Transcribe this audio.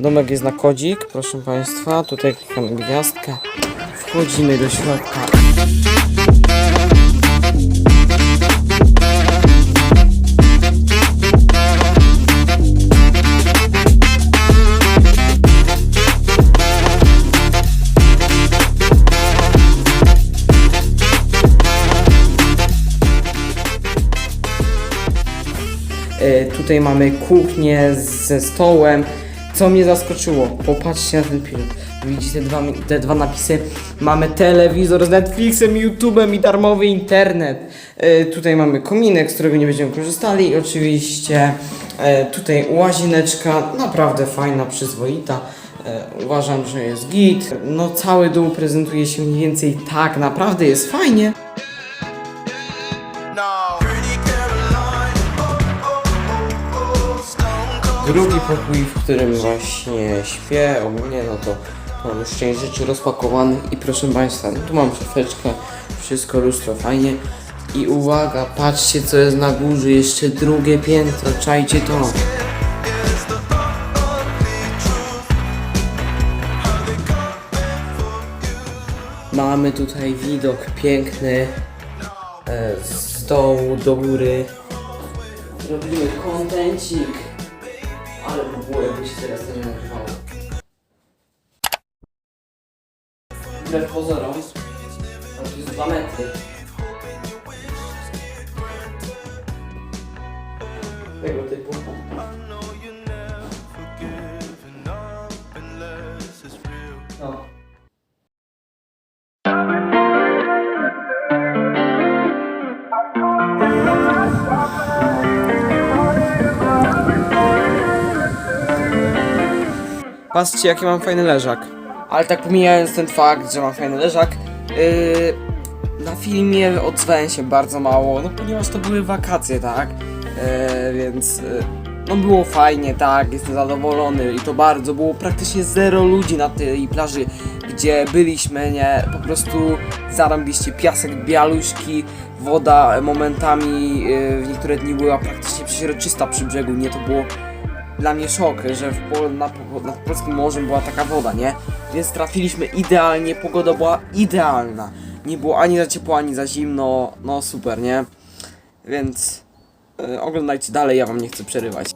Domek jest na kodzik, proszę Państwa. Tutaj klikamy gwiazdkę. Wchodzimy do środka. E, tutaj mamy kuchnię ze stołem. Co mnie zaskoczyło? Popatrzcie na ten film. Widzicie te dwa, te dwa napisy? Mamy telewizor z Netflixem, YouTube'em i darmowy internet. E, tutaj mamy kominek, z którego nie będziemy korzystali. I oczywiście e, tutaj łazieneczka, naprawdę fajna, przyzwoita. E, uważam, że jest git. No cały dół prezentuje się mniej więcej tak, naprawdę jest fajnie. Drugi pokój, w którym właśnie śpię, ogólnie no to mam już część rzeczy rozpakowanych i proszę Państwa, no tu mam szafeczkę, wszystko lustro fajnie i uwaga, patrzcie co jest na górze, jeszcze drugie piętro, czajcie to. Mamy tutaj widok piękny e, z dołu do góry. Robimy kontencik. Ale by się teraz to nie nagrywało. Wbrew pozorom, to jest 2 metry. Tego typu. Patrzcie jaki mam fajny leżak. Ale tak pomijając ten fakt, że mam fajny leżak, yy, na filmie odzwałem się bardzo mało, no ponieważ to były wakacje, tak? Yy, więc yy, no było fajnie, tak, jestem zadowolony i to bardzo, było praktycznie zero ludzi na tej plaży, gdzie byliśmy, nie, po prostu zarąbiliście piasek, bialuśki, woda momentami yy, w niektóre dni była praktycznie przeźroczysta przy brzegu, nie, to było dla mnie szok, że w Pol na, nad polskim morzem była taka woda, nie? Więc trafiliśmy idealnie, pogoda była idealna. Nie było ani za ciepło, ani za zimno, no super, nie? Więc e, oglądajcie dalej, ja wam nie chcę przerywać.